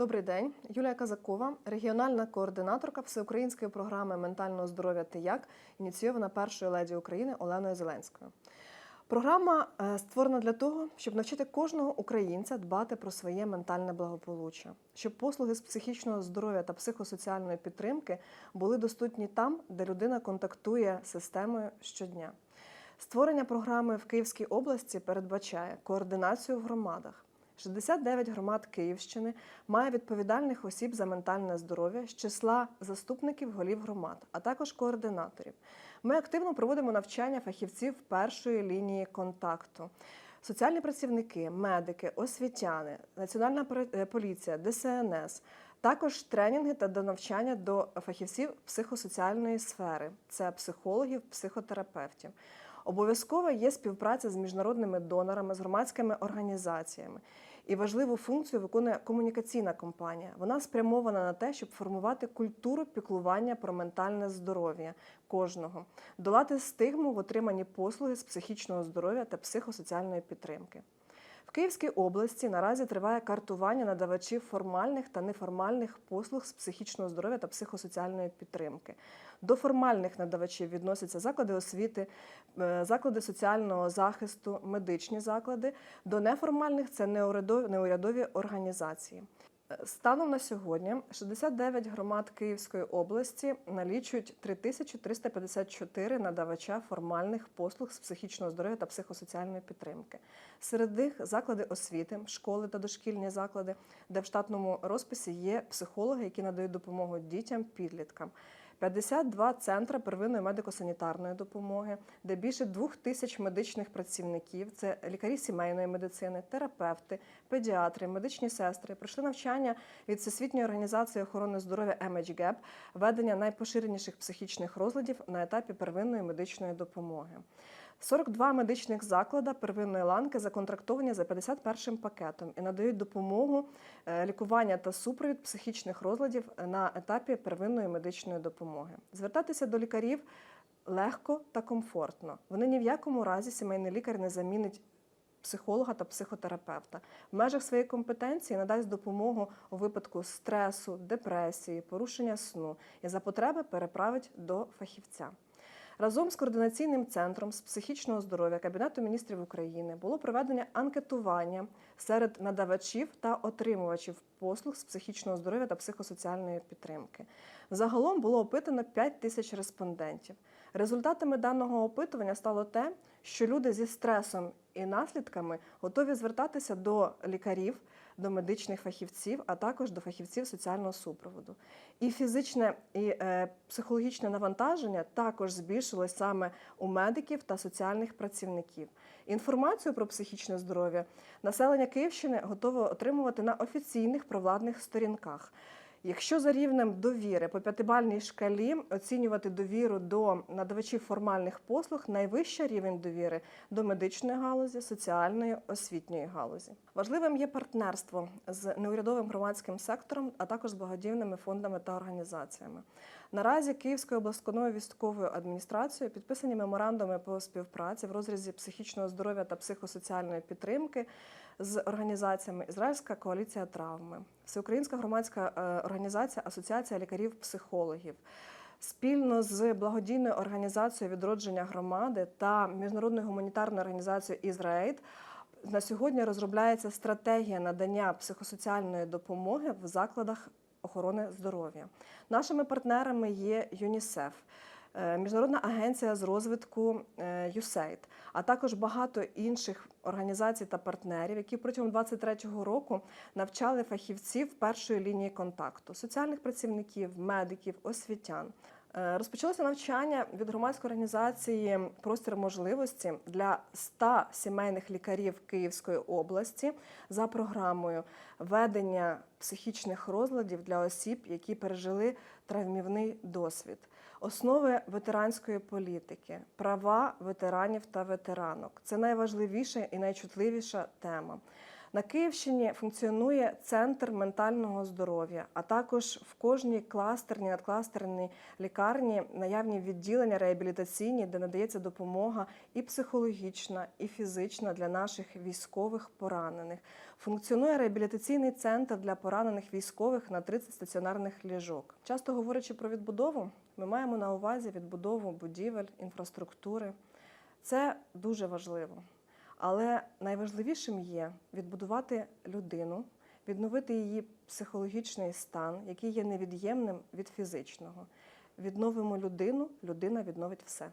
Добрий день, Юлія Казакова, регіональна координаторка всеукраїнської програми ментального здоров'я «Ти як», ініційована першою леді України Оленою Зеленською. Програма е, створена для того, щоб навчити кожного українця дбати про своє ментальне благополуччя, щоб послуги з психічного здоров'я та психосоціальної підтримки були доступні там, де людина контактує з системою щодня. Створення програми в Київській області передбачає координацію в громадах. 69 громад Київщини має відповідальних осіб за ментальне здоров'я з числа заступників голів громад, а також координаторів. Ми активно проводимо навчання фахівців першої лінії контакту. Соціальні працівники, медики, освітяни, Національна е, поліція, ДСНС, також тренінги та до навчання до фахівців психосоціальної сфери це психологів, психотерапевтів. Обов'язково є співпраця з міжнародними донорами, з громадськими організаціями. І важливу функцію виконує комунікаційна компанія. Вона спрямована на те, щоб формувати культуру піклування про ментальне здоров'я кожного, долати стигму в отриманні послуги з психічного здоров'я та психосоціальної підтримки. В Київській області наразі триває картування надавачів формальних та неформальних послуг з психічного здоров'я та психосоціальної підтримки. До формальних надавачів відносяться заклади освіти, е, заклади соціального захисту, медичні заклади. До неформальних це неурядові, неурядові організації. Станом на сьогодні 69 громад Київської області налічують 3354 надавача формальних послуг з психічного здоров'я та психосоціальної підтримки. Серед них заклади освіти, школи та дошкільні заклади, де в штатному розписі є психологи, які надають допомогу дітям, підліткам. 52 центри первинної медико-санітарної допомоги, де більше двох тисяч медичних працівників, це лікарі сімейної медицини, терапевти, педіатри, медичні сестри, пройшли навчання від Всесвітньої організації охорони здоров'я MHGAP, ведення найпоширеніших психічних розладів на етапі первинної медичної допомоги. 42 медичних заклади первинної ланки законтрактовані за 51 пакетом і надають допомогу е, лікування та супровід психічних розладів на етапі первинної медичної допомоги. Звертатися до лікарів легко та комфортно. Вони ні в якому разі сімейний лікар не замінить психолога та психотерапевта. В межах своєї компетенції надасть допомогу у випадку стресу, депресії, порушення сну і за потреби переправить до фахівця. Разом з координаційним центром з психічного здоров'я Кабінету міністрів України було проведено анкетування серед надавачів та отримувачів послуг з психічного здоров'я та психосоціальної підтримки. Загалом було опитано 5 тисяч респондентів. Результатами даного опитування стало те, що люди зі стресом і наслідками готові звертатися до лікарів, до медичних фахівців, а також до фахівців соціального супроводу. І фізичне і е, психологічне навантаження також збільшилось саме у медиків та соціальних працівників. Інформацію про психічне здоров'я населення Київщини готове отримувати на офіційних провладних сторінках. Якщо за рівнем довіри по п'ятибальній шкалі оцінювати довіру до надавачів формальних послуг, найвищий рівень довіри до медичної галузі, соціальної, освітньої галузі. Важливим є партнерство з неурядовим громадським сектором, а також з благодійними фондами та організаціями. Наразі Київською обласною військовою адміністрацією підписані меморандуми по співпраці в розрізі психічного здоров'я та психосоціальної підтримки з організаціями Ізраїльська коаліція травми, Всеукраїнська громадська е, організація Асоціація лікарів-психологів. Спільно з благодійною організацією відродження громади та міжнародною гуманітарною організацією Ізраїд на сьогодні розробляється стратегія надання психосоціальної допомоги в закладах охорони здоров'я. Нашими партнерами є ЮНІСЕФ. Е, Міжнародна агенція з розвитку е, USAID, а також багато інших організацій та партнерів, які протягом 2023 року навчали фахівців першої лінії контакту, соціальних працівників, медиків, освітян. Е, Розпочалося навчання від громадської організації Простір можливості для 100 сімейних лікарів Київської області за програмою ведення психічних розладів для осіб, які пережили травмівний досвід, основи ветеранської політики, права ветеранів та ветеранок. Це найважливіша і найчутливіша тема. На Київщині функціонує центр ментального здоров'я, а також в кожній кластерній, надкластерній лікарні наявні відділення реабілітаційні, де надається допомога і психологічна, і фізична для наших військових поранених. Функціонує реабілітаційний центр для поранених військових на 30 стаціонарних ліжок. Часто говорячи про відбудову, ми маємо на увазі відбудову будівель, інфраструктури. Це дуже важливо. Але найважливішим є відбудувати людину, відновити її психологічний стан, який є невід'ємним від фізичного. Відновимо людину, людина відновить все.